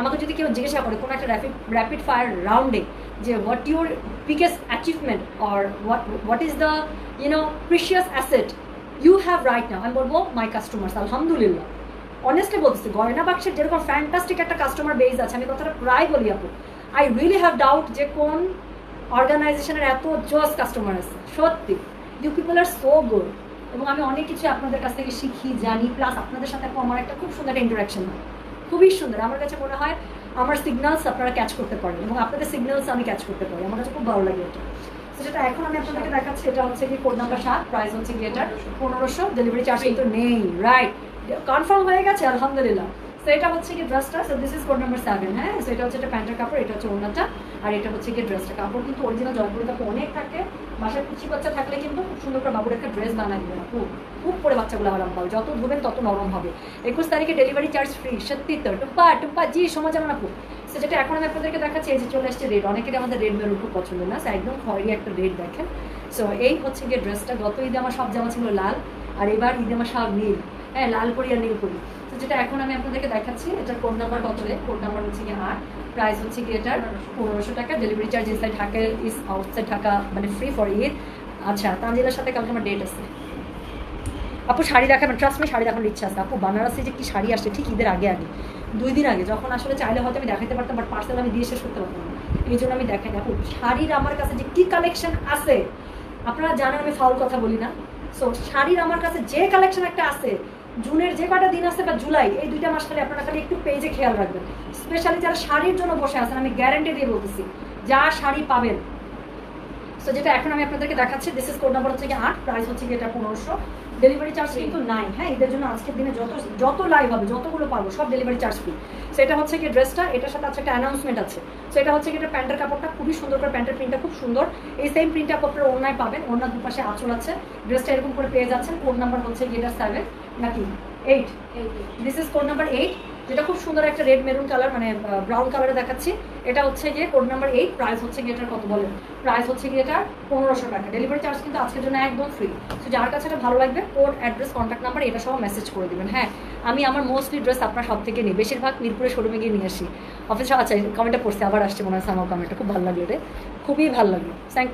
আমাকে যদি কেউ জিজ্ঞাসা করে কোনো একটা র্যাপিড র্যাপিড ফায়ার রাউন্ডে যে what your biggest achievement or what what is the you know precious asset you have right now আমি বলব মাই কাস্টমার্স আলহামদুলিল্লাহ। অনেস্টলি বলতেছি, গয়না বাক্সের যেরকম ফ্যান্টাস্টিক একটা কাস্টমার বেস আছে, আমি কথাটা প্রায় বলি আপু। আই রিয়েলি হ্যাভ ডাউট যে কোন অর্গানাইজেশনের এত জস কাস্টমার আছে। সত্যি you people are so good এবং আমি অনেক কিছু আপনাদের কাছ থেকে শিখি, জানি প্লাস আপনাদের সাথে আমার একটা খুব সুন্দর ইন্টারাকশন হয়। খুবই সুন্দর। আমার কাছে মনে হয় আমার সিগনালস আপনারা ক্যাচ করতে পারেন এবং আপনাদের সিগনালস আমি ক্যাচ করতে পারি। আমার কাছে খুব ভালো লাগে এটা। যেটা এখন আমি আপনাদেরকে দেখাচ্ছি, এটা হচ্ছে কি কোড নাম্বার সাত প্রাইস হচ্ছে কি এটার? পনেরোশো ডেলিভারি চার্জ কিন্তু নেই রাইট কনফার্ম হয়ে গেছে, আলহামদুলিল্লাহ। তো এটা হচ্ছে কি ড্রেসটা so this is code number seven হ্যাঁ? সো এটা হচ্ছে একটা প্যান্টের কাপড়, এটা হচ্ছে ওনাটা আর এটা হচ্ছে কি ড্রেসটা কাপড় কিন্তু অরিজিনাল জয়পুরি কাপড় অনেক থাকে। বাসায় কুচি বাচ্চা থাকলে কিন্তু খুব সুন্দর করে বাবুর একটা ড্রেস বানাই দিবেন খুব খুব করে বাচ্চাগুলো আরাম পাবে। যত ধুবেন তত নরম হবে। একুশ তারিখে ডেলিভারি চার্জ ফ্রি সত্যি তো। টুম্পা টুম্পা, জি, সময় জানান আপু সে যেটা এখন আমি আপনাদেরকে দেখাচ্ছি, এই যে চলে আসছে রেড অনেকের আমাদের রেড মেরুন খুব পছন্দ না। সো একদম খয়েরি একটা রেড দেখেন। সো এই হচ্ছে গিয়ে ড্রেসটা গত ঈদে আমার সব জামা ছিল লাল। আর এবার ঈদে আমার সব নীল। হ্যাঁ লাল করি আর নীল করি তো যেটা এখন আমি আপনাদেরকে দেখাচ্ছি, এটার কোড নাম্বার কত কোড নাম্বার হচ্ছে গিয়ে আট। প্রাইস হচ্ছে গিয়ে এটার পনেরোশো টাকা delivery charge inside Dhaka is outside Dhaka মানে ফ্রি ফর ঈদ। আচ্ছা তানজিলার সাথে কালকে আমার ডেট আছে। আপু, শাড়ি দেখাবেন ট্রাস্ট মি শাড়ি দেখানোর ইচ্ছা আছে। আপু, বানারসে যে কি শাড়ি আসছে, ঠিক ঈদের আগে আগে, দুই দিন আগে, যখন আসলে চাইলে হয়তো আমি দেখাতে পারতাম বাট পার্সেল আমি দিয়ে শেষ করতে পারতাম এই জন্য আমি দেখাই আপু, শাড়ির আমার কাছে যে কি কালেকশন আছে, আপনারা জানেন আমি ফাউল কথা বলি না। সো শাড়ির আমার কাছে যে কালেকশন একটা আছে জুনের যে কটা দিন আছে বা জুলাই এই দুইটা মাস খালি আপনারা খালি একটু পেজে খেয়াল রাখবেন। স্পেশালি যারা শাড়ির জন্য বসে আছেন আমি গ্যারেন্টি দিয়ে বলতেছি যা শাড়ি পাবেন। সো যেটা এখন আমি আপনাদেরকে দেখাচ্ছি দিস ইজ কোড নাম্বার হচ্ছে কি আট প্রাইস হচ্ছে কি এটা পনেরোশো। ডেলিভারি চার্জ কিন্তু নাই হ্যাঁ? এদের জন্য আজকের দিনে যত যত লাইভ হবে যতগুলো পারব সব ডেলিভারি চার্জ ফ্রি সেটা হচ্ছে কি ড্রেসটা এটার সাথে আছে একটা অ্যানাউন্সমেন্ট আছে। সো এটা হচ্ছে কি এটা প্যান্টের কাপড়টা খুবই সুন্দর করে প্যান্টের প্রিন্টটা খুব সুন্দর। এই সেম প্রিন্টটা আপনারা অন্যায় পাবেন অন্য দুপাশে আঁচল আছে। ড্রেসটা এরকম করে পেয়ে যাচ্ছেন কোড নাম্বার হচ্ছে কি এটা সেভেন নাকি? Eight this is code number eight যেটা খুব সুন্দর একটা রেড মেরুন কালার মানে ব্রাউন কালারে দেখাচ্ছি। এটা হচ্ছে গিয়ে কোড নাম্বার এইট প্রাইস হচ্ছে গিয়ে এটার কত বলেন? প্রাইস হচ্ছে গিয়ে এটা পনেরোশো টাকা। ডেলিভারি চার্জ কিন্তু আজকের জন্য একদম ফ্রি তো যার কাছে এটা ভালো লাগবে কোড অ্যাড্রেস কন্ট্যাক্ট নাম্বার এটা সব মেসেজ করে দিবেন। হ্যাঁ আমি আমার মোস্টলি ড্রেস আপনার সব থেকে নিই। বেশিরভাগ মিরপুরে শোরুমে গিয়ে নিয়ে আসি। অফিসে আচ্ছা কমেন্টে পড়ছে, আবার আসছে মনে হয় আমার কমেন্টটা খুব ভালো লাগল রে। খুবই ভালো লাগল।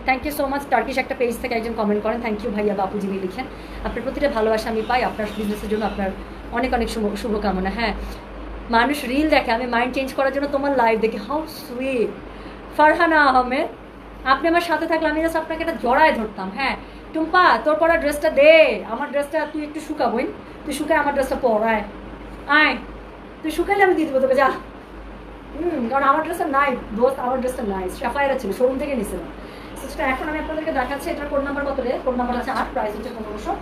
Thank you so much Turkish একটা পেজ থেকে একজন কমেন্ট করেন থ্যাংক ইউ ভাইয়া যিনি লিখেন। আপনার প্রতিটা ভালোবাসা আমি পাই, আপনার বিজনেসের জন্য আপনার অনেক অনেক শুভ, শুভকামনা। হ্যাঁ মানুষ রিল দেখে, আমি মাইন্ড চেঞ্জ করার জন্য তোমার লাইভ দেখি। হাউ সুইট ফারহানা আহমেদ, আপনি আমার সাথে থাকলে আমি জাস্ট আপনাকে এটা জড়ায় ধরতাম। হ্যাঁ টুম্পা, তোর পরা ড্রেসটা দে। আমার ড্রেসটা তুই একটু শুকাবই তুই শুকায় আমার ড্রেসটা পর আয়, তুই শুকাইলে আমি দিয়ে দেবো তোকে, যা। হুম, কারণ আমার ড্রেসটা নাই দোস্ত আমার ড্রেসটা নাই সাফায়ারা ছিল শোরুম থেকে নিয়েছিলাম। সেটা এখন আমি আপনাদেরকে দেখাচ্ছি এটার কোড নাম্বার কত রে? কোড নাম্বার হচ্ছে আট প্রাইস হচ্ছে পনেরোশো।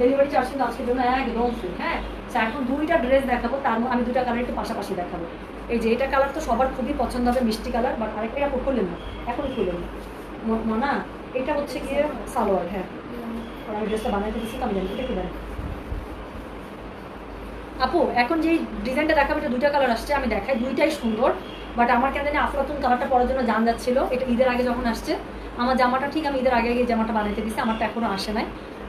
ডেলিভারি চার্জ কিন্তু আজকের জন্য একদম ফ্রি হ্যাঁ? এখন দুইটা ড্রেস দেখাবো, তার আমি দুইটা কালার একটু পাশাপাশি দেখাবো। এই যে, এটা কালার তো সবার খুবই পছন্দ হবে, মিষ্টি কালার বাট আরেকটা এটা করলেন না। এখনই খুললেন না মনা, এটা হচ্ছে গিয়ে সালোয়ার হ্যাঁ। আমি ড্রেসটা বানাইতে দিচ্ছি তো আমি জানি এটা আপু এখন যেই ডিজাইনটা দেখাবো, এটা দুইটা কালার আসছে, আমি দেখাই। দুইটাই সুন্দর বাট আমার কেন জানি আফলাতুন কালারটা পরার জন্য জান যাচ্ছিল। এটা ঈদের আগে যখন আসছে, আমার জামাটা ঠিক আমি ঈদের আগে আগে জামাটা বানাইতে দিচ্ছি আমারটা এখনও আসে নাই।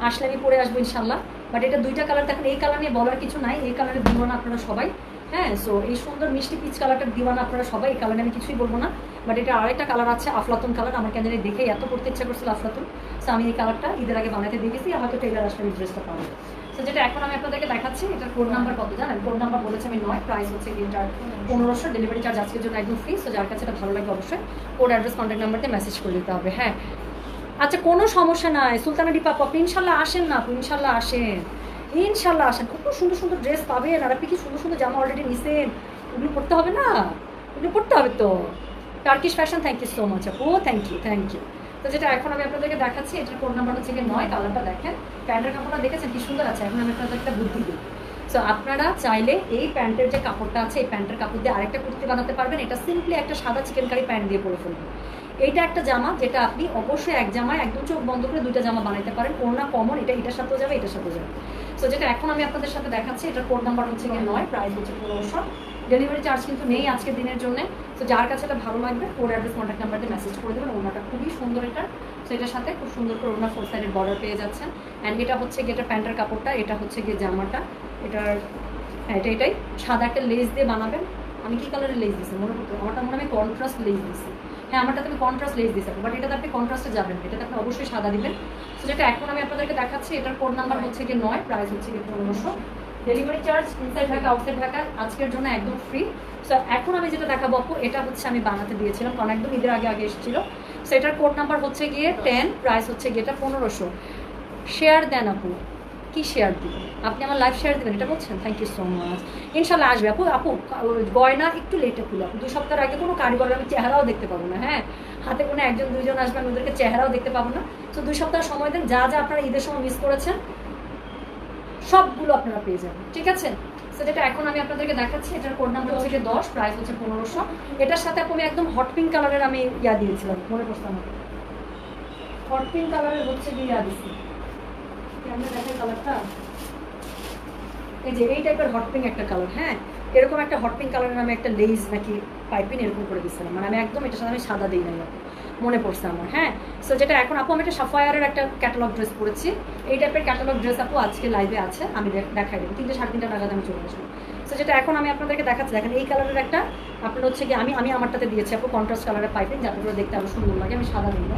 আসলে আমি পরে আসব ইনশাল্লাহ বাট এটা দুইটা কালার দেখেন, এই কালার নিয়ে বলার কিছু নাই, এই কালারের দিওয়ানা আপনারা সবাই হ্যাঁ সো এই সুন্দর মিষ্টি পিচ কালারটার দিওয়ানা আপনারা সবাই, এই কালারে আমি কিছুই বলব না বাট এটা আরেকটা কালার আছে, আফলাতুন কালার আমার কেন জানি দেখে এত করতে ইচ্ছা করছিল আফলাতুন সো আমি এই কালারটা ঈদের আগে বানাইতে দেখেছি হয়তো টেলার আসলে ড্রেসটা পাবো তো যেটা এখন আমি আপনাদেরকে দেখাচ্ছি, এটার কোড নাম্বার কত জানেন? কোড নাম্বার বলেছে আমি নয় প্রাইস হচ্ছে এটার পনেরোশো ডেলিভারি চার্জ আজকের জন্য একদম ফ্রি সো যার কাছে এটা ভালো লাগে অবশ্যই কোড অ্যাড্রেস কন্ট্যাক্ট নাম্বারতে মেসেজ করে দিতে হবে হ্যাঁ। আচ্ছা কোনো সমস্যা নাই। সুলতানা ডিপা পপ, ইনশাল্লাহ আসেন না আপু ইনশাল্লাহ আসেন। ইনশাল্লাহ আসেন। খুব সুন্দর সুন্দর ড্রেস পাবেন। আর আপনি কি সুন্দর সুন্দর জামা অলরেডি নিছেন? ওগুলো পড়তে হবে না? ওগুলো পড়তে হবে তো। Turkish fashion thank you so much আপু। থ্যাংক ইউ থ্যাংক ইউ তো যেটা এখন আমি আপনাদেরকে দেখাচ্ছি, এটার কোড নাম্বার হচ্ছে কি নয়, কালারটা দেখেন। প্যান্টের কাপড়টা দেখেছেন? কি সুন্দর আছে। এখন আমি আপনাদের একটা বুদ্ধি দিই। সো আপনারা চাইলে এই প্যান্টের যে কাপড়টা আছে, এই প্যান্টের কাপড় দিয়ে আরেকটা কুর্তি বানাতে পারবেন। এটা সিম্পলি একটা সাদা চিকেন কারি প্যান্ট দিয়ে পরে ফেলবেন এইটা একটা জামা যেটা আপনি অবশ্যই এক জামায়, একদম চোখ বন্ধ করে দুইটা জামা বানাইতে পারেন। ওনা কমন এটা এটার সাথেও যাবে, এটার সাথেও যাবে। সো যেটা এখন আমি আপনাদের সাথে দেখাচ্ছি, এটার কোড নাম্বার হচ্ছে গিয়ে নয় প্রাইস হচ্ছে পনেরোশো। ডেলিভারি চার্জ কিন্তু নেই আজকের দিনের জন্য। তো যার কাছে এটা ভালো লাগবে কোড অ্যাড্রেস কন্ট্যাক্ট নাম্বার দিয়ে মেসেজ করে দেবেন। ওনাটা খুবই সুন্দর এটা। তো এটার সাথে খুব সুন্দর করে ওনার ফোর সাইডের বর্ডার পেয়ে যাচ্ছেন। অ্যান্ড এটা হচ্ছে গিয়ে এটা প্যান্টের কাপড়টা, এটা হচ্ছে গিয়ে জামাটা। এটার হ্যাঁ এটা এটাই। সাদা একটা লেস দিয়ে বানাবেন। আমি কী কালারের লেস দিচ্ছি মনে করতে আমারটা মনে আমি কন্ট্রাস্ট লেস দিচ্ছি হ্যাঁ আমারটাতে আমি কন্ট্রাস্ট লেস দিচ্ছি বাট এটাতে আপনি কন্ট্রাস্টে যাবেন। না। এটাতে আপনি অবশ্যই সাদা দিবেন। তো যেটা এখন আমি আপনাদেরকে দেখাচ্ছি, এটার কোড নাম্বার হচ্ছে গিয়ে নয় প্রাইস হচ্ছে গিয়ে পনেরোশো। Delivery charge inside Dhaka outside Dhaka, আজকের জন্য একদম ফ্রি সো এখন আমি যেটা দেখাবো আপু, এটা হচ্ছে আমি বানাতে দিয়েছিলাম, কারণ একদম ঈদের আগে আগে এসেছিল। সো এটার কোড নাম্বার হচ্ছে গিয়ে টেন প্রাইস হচ্ছে গিয়ে এটা পনেরোশো। শেয়ার দেন আপু। কি শেয়ার দিবেন? আপনি আমার লাইভ শেয়ার দেবেন, এটা বলছেন? থ্যাংক ইউ সো মাচ ইনশাল্লাহ আসবে আপু। আপু, গয়না একটু লেটে খুলো। আপু, দুই সপ্তাহের আগে কোনো কারিগরের আমি চেহারাও দেখতে পাবো না হ্যাঁ? হাতে কোনো একজন দুজন আসবেন ওদেরকে চেহারাও দেখতে পাবো না। তো দুই সপ্তাহ সময় দেন, যা যা আপনারা ঈদের সময় মিস করেছেন সবগুলো আপনারা পেয়ে যাবেন, ঠিক আছে? যেটা এখন আমি আপনাদেরকে দেখাচ্ছি, এটার কোড নাম্বার হচ্ছে গিয়ে দশ প্রাইস হচ্ছে পনেরোশো। এটার সাথে আমি একদম হট পিঙ্ক কালারের আমি ইয়া দিয়েছিলাম, মনে পড়ছে আমাকে হট পিঙ্ক কালারের হচ্ছে গিয়ে ইয়া দিচ্ছি। কালারটা এই যে, এই টাইপের হট পিঙ্ক একটা কালার হ্যাঁ? এরকম একটা হট পিঙ্ক কালারের আমি একটা লেজ নাকি পাইপিং এরকম করে দিচ্ছিলাম মানে আমি একদম এটার সাথে আমি সাদা দিই আপু। মনে পড়ছে আমার হ্যাঁ? সো যেটা এখন আপু, আমি একটা সাফায়ারের একটা ক্যাটালগ ড্রেস পরেছি। এই টাইপের ক্যাটালগ ড্রেস আপু আজকে লাইভে আছে, আমি দেখাই দেবো। তিনটে, সাড়ে তিনটা নাগাদ আমি চলে আসব। সো যেটা এখন আমি আপনাদেরকে দেখাচ্ছি, দেখেন এই কালারের একটা, আপনার হচ্ছে কি আমি আমি আমারটাতে দিয়েছি আপু কন্ট্রাস্ট কালারের পাইপিং, যাতে করে দেখতে আরও সুন্দর লাগে, আমি সাদা দিই না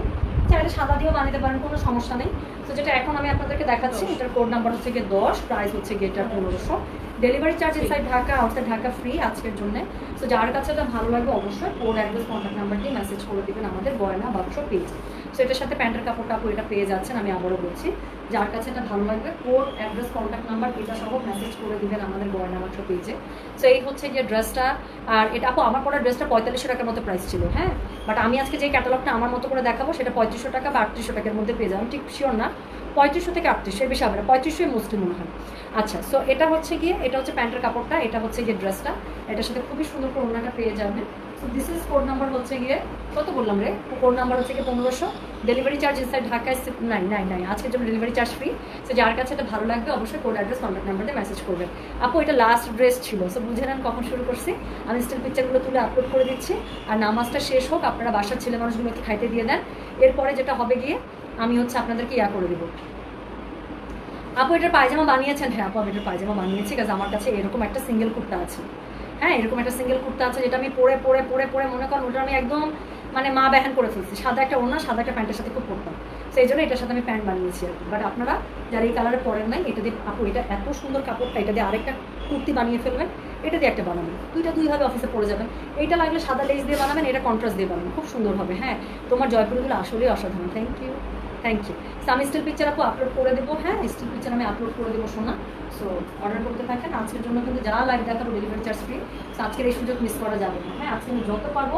চাইলে সাদা দিয়েও বানাতে পারেন কোনো সমস্যা নেই। তো যেটা এখন আমি আপনাদেরকে দেখাচ্ছি এটার কোড নাম্বার হচ্ছে গিয়ে দশ প্রাইস হচ্ছে গিয়ে এটা পনেরোশো। Delivery charge inside Dhaka outside Dhaka free আজকের জন্য। তো যার কাছে এটা ভালো লাগবে অবশ্যই কোড অ্যাড্রেস কন্ট্যাক্ট নাম্বার দিয়ে মেসেজ করে দেবেন আমাদের গয়না বাক্স পেজ সো এটার সাথে প্যান্টের কাপড়টা আপু এটা পেয়ে যাচ্ছেন, আমি আবারও বলছি। যার কাছে এটা ভালো লাগবে কোড অ্যাড্রেস কন্ট্যাক্ট নাম্বার এটা সহ মেসেজ করে দিবেন আমাদের গয়না বাক্স পেজে সো এই হচ্ছে যে ড্রেসটা আর এটা আপু আমার পরা ড্রেসটা পঁয়তাল্লিশশো টাকার মতো প্রাইস ছিল হ্যাঁ? বাট আমি আজকে যে ক্যাটালগটা আমার মতো করে দেখাবো, সেটা পঁয়ত্রিশশো টাকা বা আটত্রিশশো টাকার মধ্যে পেয়ে যাবেন। ঠিক শিওর না? পঁয়ত্রিশশো থেকে আটত্রিশশো বেশি হবে না, পঁয়ত্রিশশোই মোস্টলি মনে হয়। আচ্ছা সো এটা হচ্ছে গিয়ে, এটা হচ্ছে প্যান্টের কাপড়টা, এটা হচ্ছে গিয়ে ড্রেসটা এটার সাথে খুবই সুন্দর করে ওনাটা পেয়ে যাবেন। দিস ইজ কোড নাম্বার হচ্ছে গিয়ে, কত বললাম রে? কোড নাম্বার হচ্ছে গিয়ে পনেরোশো। ডেলিভারি চার্জ ইনসাইড ঢাকায় নাই নাই নাই আজকের জন্য ডেলিভারি চার্জ ফ্রি সো যার কাছে এটা ভালো লাগবে, অবশ্যই কোড অ্যাড্রেস কন্ট্যাক্ট নাম্বার দিয়ে মেসেজ করবেন আপু, এটা লাস্ট ড্রেস ছিল। সো বুঝে নেন কখন শুরু করছি। আমি স্টিল পিকচারগুলো তুলে আপলোড করে দিচ্ছি। আর নামাজটা শেষ হোক, আপনারা বাসার ছেলে মানুষগুলোকে খাইতে দিয়ে দেন। এরপরে যেটা হবে গিয়ে, আমি হচ্ছে আপনাদেরকে ইয়া করে দেবো। আপু, এটার পায়জামা বানিয়েছেন? হ্যাঁ আপু, আমি এটার পায়জামা বানিয়েছি। কাজ আমার কাছে এরকম একটা সিঙ্গেল কুর্তা আছে। হ্যাঁ এরকম একটা সিঙ্গেল কুর্তা আছে যেটা আমি পরে পরে পরে পরে মনে করেন ওটা আমি একদম মানে মা বেহান করে ফেলছি। সাদা একটা ওড়না, সাদা একটা প্যান্টের সাথে খুব পরতাম। সেই জন্য এটার সাথে আমি প্যান্ট বানিয়েছি আর কি। বাট আপনারা যারা এই কালারে পরেন নাই, এটা দিয়ে আপু, এটা এত সুন্দর কাপড়টা, এটা দিয়ে আরেকটা কুর্তি বানিয়ে ফেলবেন, এটা দিয়ে একটা বানাবেন। দুইটা দুইভাবে অফিসে পরে যাবেন। এইটা লাগলে সাদা লেস দিয়ে বানাবেন, এটা কন্ট্রাস্ট দিয়ে বানাবেন। খুব সুন্দর হবে হ্যাঁ। তোমার জয়পুরগুলো আসলেই অসাধারণ। থ্যাংক ইউ থ্যাংক ইউ আমি স্টিল পিকচার আপু আপলোড করে দেবো হ্যাঁ? স্টিল পিকচার আমি আপলোড করে দেবো শোনা সো অর্ডার করতে থাকেন। আজকের জন্য কিন্তু যা লাইভ দেখাবো ডেলিভারি চার্জ ফ্রি সো আজকের এই সুযোগ মিস করা যাবে না হ্যাঁ? আজকে আমি যত পারব,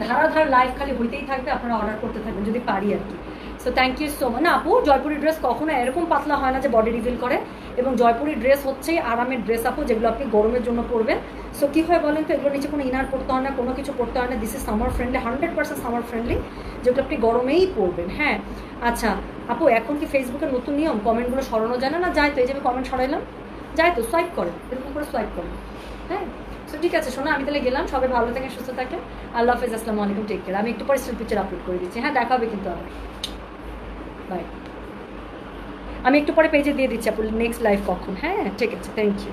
ধারাধার লাইভ খালি হইতেই থাকবে, আপনারা অর্ডার করতে থাকবেন, যদি পারি আর কি। So thank you so much না, আপু, জয়পুরি ড্রেস কখনো এরকম পাতলা হয় না যে বডি রিভিল করে। এবং জয়পুরি ড্রেস হচ্ছে আরামের ড্রেস আপু, যেগুলো আপনি গরমের জন্য পরবেন। সো কী হয় বলেন তো? এগুলো নিচে কোনো ইনার পড়তে হয় না, কোনো কিছু পড়তে হয় না। This is summer friendly hundred percent summer friendly যেগুলো আপনি গরমেই পড়বেন হ্যাঁ? আচ্ছা আপু, এখন কি ফেসবুকের নতুন নিয়ম? কমেন্টগুলো সরানো যায় না? যায় তো। এই যে আমি কমেন্ট সরাইলাম, যায় তো। সোয়াইপ করেন এরকম করে সোয়াইপ করেন হ্যাঁ? সো ঠিক আছে, শোনো, আমি তাহলে গেলাম। সবাই ভালো থাকেন, সুস্থ থাকেন। আল্লাহ হাফেজ, আসসালামু আলাইকুম টেক কেয়ার আমি একটু পরে স্টিল পিকচার আপলোড করে দিচ্ছি। হ্যাঁ দেখা হবে কিন্তু আবার। বাই আমি একটু পরে পেজে দিয়ে দিচ্ছি, আপু নেক্সট লাইভ কখন? হ্যাঁ ঠিক আছে থ্যাংক ইউ